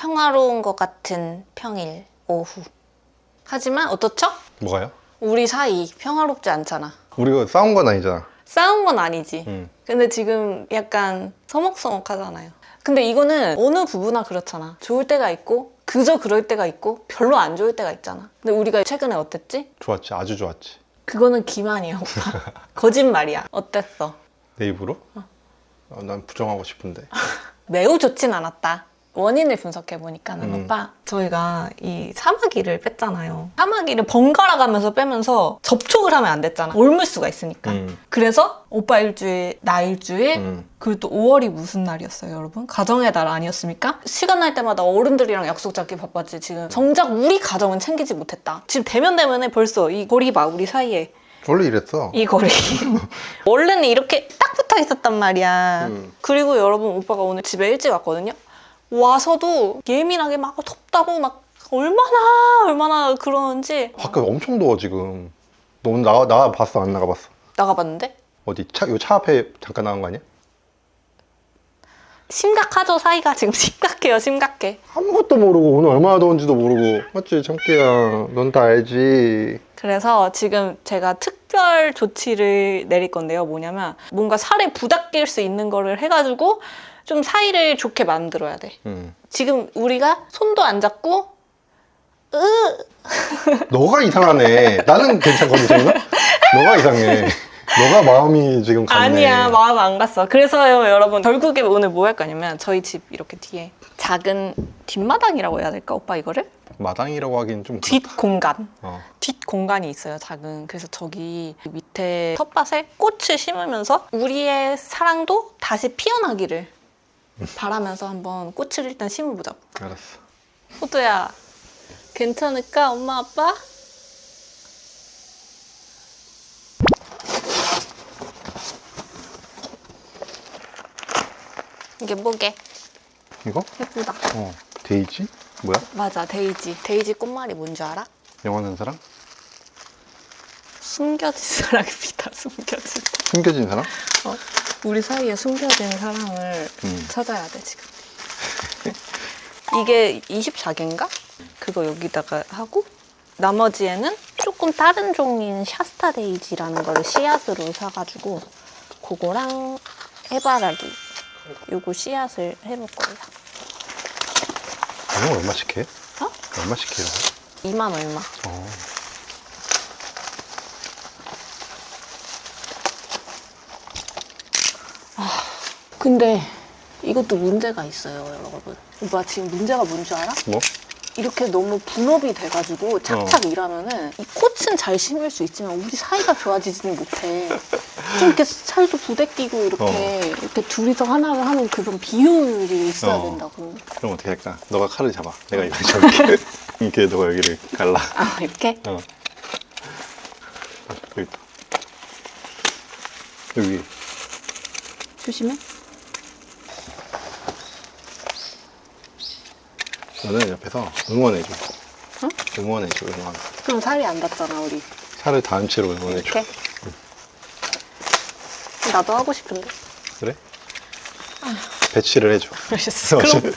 평화로운 것 같은 평일 오후. 하지만 어떻죠? 뭐가요? 우리 사이 평화롭지 않잖아. 우리가 싸운 건 아니잖아. 싸운 건 아니지. 응. 근데 지금 약간 서먹서먹하잖아요. 근데 이거는 어느 부부나 그렇잖아. 좋을 때가 있고 그저 그럴 때가 있고 별로 안 좋을 때가 있잖아. 근데 우리가 최근에 어땠지? 좋았지. 아주 좋았지. 그거는 기만이야, 오빠. 거짓말이야. 어땠어? 내 입으로? 어, 난 부정하고 싶은데. 매우 좋진 않았다. 원인을 분석해 보니까 는 음. 오빠 저희가 이 사마귀를 뺐잖아요. 사마귀를 번갈아 가면서 빼면서 접촉을 하면 안 됐잖아. 옮을 수가 있으니까. 음. 그래서 오빠 일주일, 나 일주일, 음. 그리고 또 5월이 무슨 날이었어요, 여러분? 가정의 달 아니었습니까? 시간 날 때마다 어른들이랑 약속 잡기 바빴지. 지금 정작 우리 가정은 챙기지 못했다. 지금 대면 대면에 벌써 이 거리 봐, 우리 사이에 원래 이랬어. 이 거리. 원래는 이렇게 딱 붙어 있었단 말이야. 음. 그리고 여러분 오빠가 오늘 집에 일찍 왔거든요. 와서도 예민하게 막 덥다고 막 얼마나 얼마나 그러는지 밖에 엄청 더워 지금. 너 오늘 나가 나가 봤어 안 나가 봤어? 나가봤는데 어디 차 요 차 앞에 잠깐 나간 거 아니야? 심각하죠 사이가 지금 심각해요 심각해. 아무것도 모르고 오늘 얼마나 더운지도 모르고 맞지 참깨야 넌 다 알지 그래서 지금 제가 특별 조치를 내릴 건데요. 뭐냐면 뭔가 살에 부닥낄 수 있는 거를 해가지고 좀 사이를 좋게 만들어야 돼. 응. 지금 우리가 손도 안 잡고 으! 너가 이상하네. 나는 괜찮거든 지금 너가 이상해. 너가 마음이 지금 갔네. 아니야 마음 안 갔어. 그래서요 여러분 결국에 오늘 뭐 할 거냐면 저희 집 이렇게 뒤에 작은 뒷마당이라고 해야 될까 오빠 이거를? 마당이라고 하긴 좀 뒷 그렇다. 공간. 어. 뒷 공간이 있어요 작은. 그래서 저기 밑에 텃밭에 꽃을 심으면서 우리의 사랑도 다시 피어나기를 바라면서 한번 꽃을 일단 심어보자고 알았어 호두야 괜찮을까 엄마 아빠? 이게 뭐게? 이거? 예쁘다 어 데이지? 뭐야? 맞아 데이지 데이지 꽃말이 뭔지 알아? 영원한 사랑? 숨겨진 사랑입니다 숨겨진 숨겨진 사랑? 어, 우리 사이에 숨겨진 사랑을 음. 찾아야 돼 지금 이게 24개인가? 그거 여기다가 하고 나머지에는 조금 다른 종류인 샤스타 데이지라는 거를 씨앗으로 사가지고 그거랑 해바라기 요거 씨앗을 해볼 거예요 이거 얼마씩 해? 어? 얼마씩 해요? 2만 얼마 어. 근데 이것도 문제가 있어요 여러분 오빠 지금 문제가 뭔지 알아? 뭐? 이렇게 너무 분업이 돼가지고 착착 일하면은 이 꽃은 잘 심을 수 있지만 우리 사이가 좋아지지는 못해. 좀 이렇게 살도 부대끼고 이렇게 이렇게 둘이서 하나를 하는 그런 비효율이 있어야 어. 된다고. 그럼 어떻게 할까? 너가 칼을 잡아 내가 이거 잡을게 이렇게 너가 여기를 갈라 아 이렇게? 어. 여기 있다. 여기 조심해. 너는 옆에서 응원해줘. 응? 응원해줘, 응원. 그럼 살이 안 닿잖아 우리. 살을 닿은 채로 응원해줘. 이렇게. 나도 하고 싶은데. 그래? 배치를 해줘. 알겠어. 어, 그럼 저-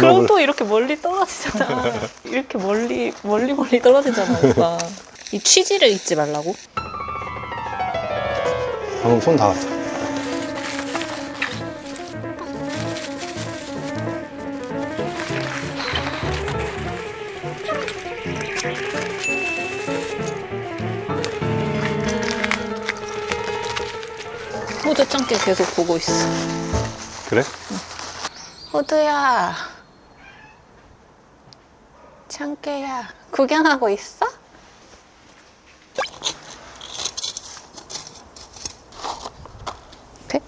그럼 또 이렇게 멀리 떨어지잖아. 이렇게 멀리 멀리 멀리 떨어지잖아 오빠. 이 취지를 잊지 말라고. 방금 손 닿았어. 호두 참깨 계속 보고 있어. 그래? 호두야. 참깨야. 구경하고 있어? 돼?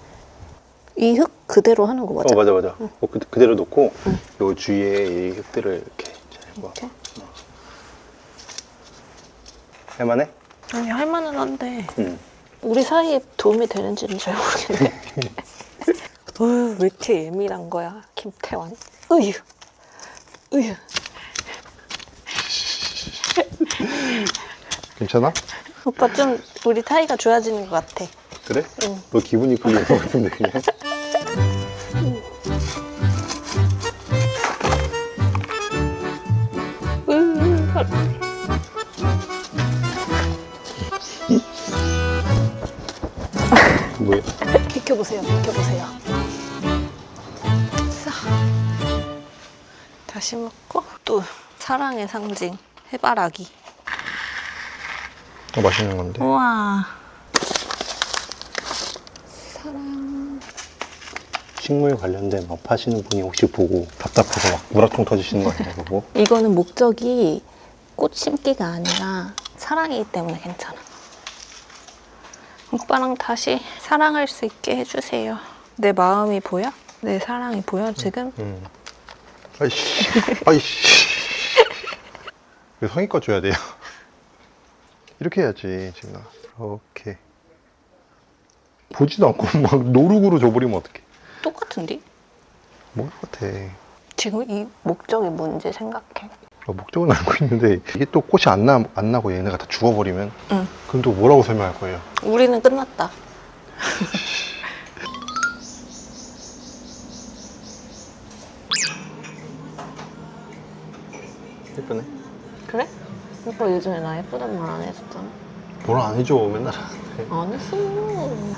이흙 그대로 하는 거 맞아? 어, 맞아, 맞아. 어, 그, 그대로 놓고, 요 주위에 이 흙들을 이렇게 잘 모아. 이렇게? 할만해? 아니 할만은 한데 응. 우리 사이에 도움이 되는지는 잘 모르겠네. 어휴, 왜 이렇게 예민한 거야, 김태환? 으유, 으유. 괜찮아? 오빠 좀 우리 사이가 좋아지는 것 같아. 그래? 응. 너 기분이 풀리는 것 같은데, 그냥? 보세요. 비켜보세요. 자, 다시 먹고 또 사랑의 상징 해바라기. 어, 맛있는 건데. 우와. 사랑. 식물 관련된 업 하시는 분이 혹시 보고 답답해서 막 물화통 터지시는 거 그거? 이거는 목적이 꽃 심기가 아니라 사랑이기 때문에 괜찮아. 오빠랑 다시 사랑할 수 있게 해주세요. 내 마음이 보여? 내 사랑이 보여 지금? 응. 아이씨, 아이씨. 이거 성의껏 줘야 돼요. 이렇게 해야지, 지금. 이렇게. 보지도 않고 막 노룩으로 줘버리면 어떡해. 똑같은데? 뭐 같아. 지금 이 목적이 뭔지 생각해. 어, 목적은 알고 있는데 이게 또 꽃이 안, 나, 안 나고 얘네가 다 죽어버리면 응. 그럼 또 뭐라고 설명할 거예요? 우리는 끝났다. 예쁘네. 그래? 오빠 요즘에 나 예쁘단 말안 했었잖아. 뭐라 안 해줘 맨날. 안 했어.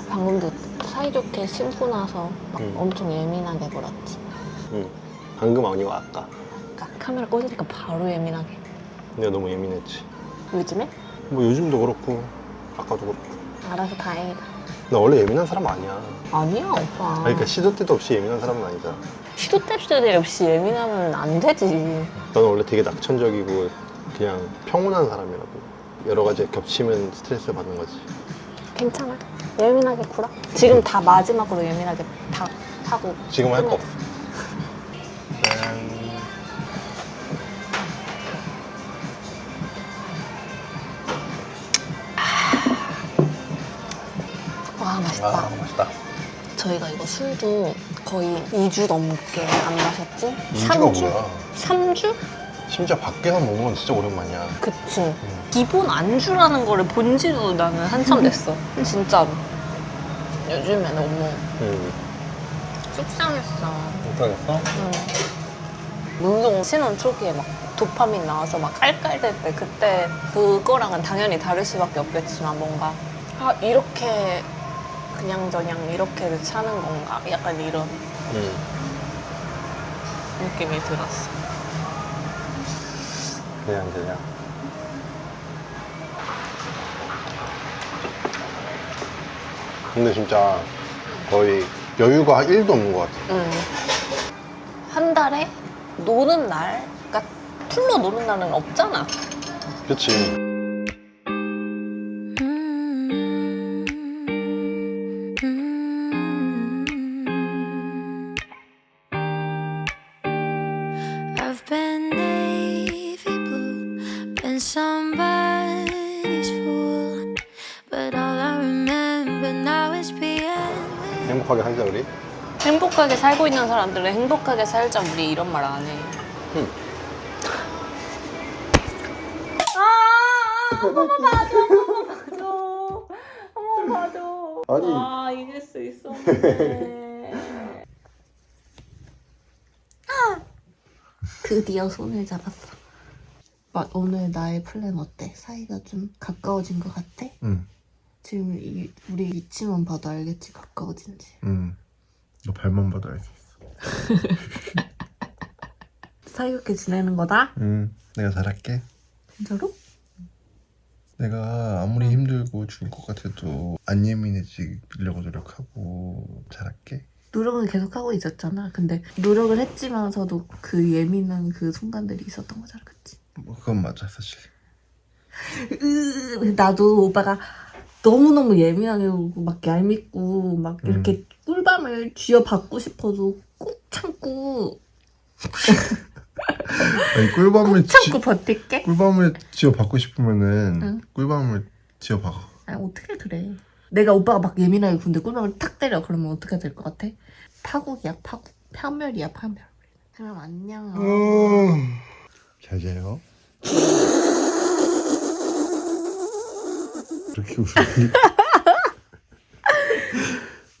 방금도 사이좋게 신고 나서 막 응. 엄청 예민하게 굴었지. 응. 방금 아니고 아까. 카메라 꽂으니까 바로 예민하게. 내가 너무 예민했지. 요즘에? 뭐 요즘도 그렇고 아까도 그렇고. 알아서 다행이다. 나 원래 예민한 사람 아니야. 아니야 오빠. 아니, 그러니까 시도 때도 없이 예민한 사람은 아니잖아. 시도 때도 없이 예민하면 안 되지. 나는 원래 되게 낙천적이고 그냥 평온한 사람이라고. 여러 가지 겹치면 스트레스 받는 거지. 괜찮아. 예민하게 굴어. 지금 다 마지막으로 예민하게 다 하고. 지금 할 거 끝내자. 없어. 맛있다. 아, 맛있다. 저희가 이거 술도 거의 2주 넘게 안 마셨지? 이주가 3주? 뭐야? 3주? 심지어 밖에서 먹는 건 진짜 오랜만이야. 그치. 기본 안주라는 거를 본 지도 나는 한참 됐어. 진짜로. 요즘에 너무 응. 속상했어. 못하겠어? 응. 운동 신혼 초기에 막 도파민 나와서 막 깔깔댈 때 그때 그거랑은 당연히 다를 수밖에 없겠지만 뭔가 아 이렇게 그냥 저냥 이렇게 사는 건가 약간 이런 응. 느낌이 들었어. 그냥 그냥. 근데 진짜 거의 여유가 1도 없는 것 같아. 응. 한 달에 노는 날, 그러니까 풀로 노는 날은 없잖아. 그치? 행복하게 살자 우리. 행복하게 살고 있는 사람들은 행복하게 살자 우리 이런 말 안 해. 응. 아, 한 번만 봐줘, 한 번만 봐줘, 한 번만 봐줘. 아니. 아 이길 수 있었는데. 드디어 손을 잡았어. 막 오늘 나의 플랜 어때? 사이가 좀 가까워진 것 같아? 응. 지금 이, 우리 위치만 봐도 알겠지 가까워진지. 응. 너 발만 봐도 알수 있어. 사이좋게 지내는 거다? 응. 내가 잘할게. 진짜로? 내가 아무리 힘들고 죽을 것 같아도 안 예민해지려고 노력하고 잘할게. 노력은 계속 하고 있었잖아. 근데 노력을 했지만서도 그 예민한 그 순간들이 있었던 거잖아, 그치? 뭐 그건 맞아 사실. 으, 나도 오빠가 너무너무 예민하게 울고 막 얄밉고 막 음. 이렇게 꿀밤을 쥐어받고 싶어도 꾹 참고 아니 꿀밤을 꾹 참고 버틸게. 꿀밤을 지어 받고 싶으면은 응. 꿀밤을 지어 박아. 아니 어떻게 그래? 내가 오빠가 막 예민하게 군데 꿀밤을 탁 때려 그러면 어떻게 될 것 같아? 파국이야 파국. 파멸이야 파멸. 그럼 안녕. 음. 잘 자요. 그렇게 웃으니?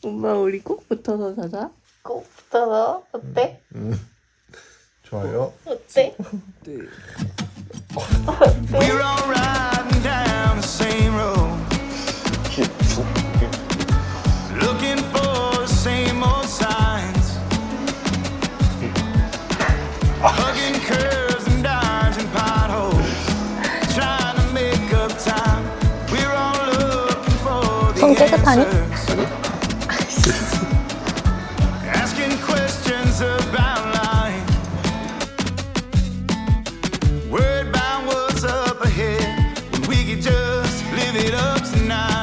엄마 우리 꼭 붙어서 자자. 꼭 붙어서 어때? 응. 좋아요. 어때? We're down 엄청 깨끗하니?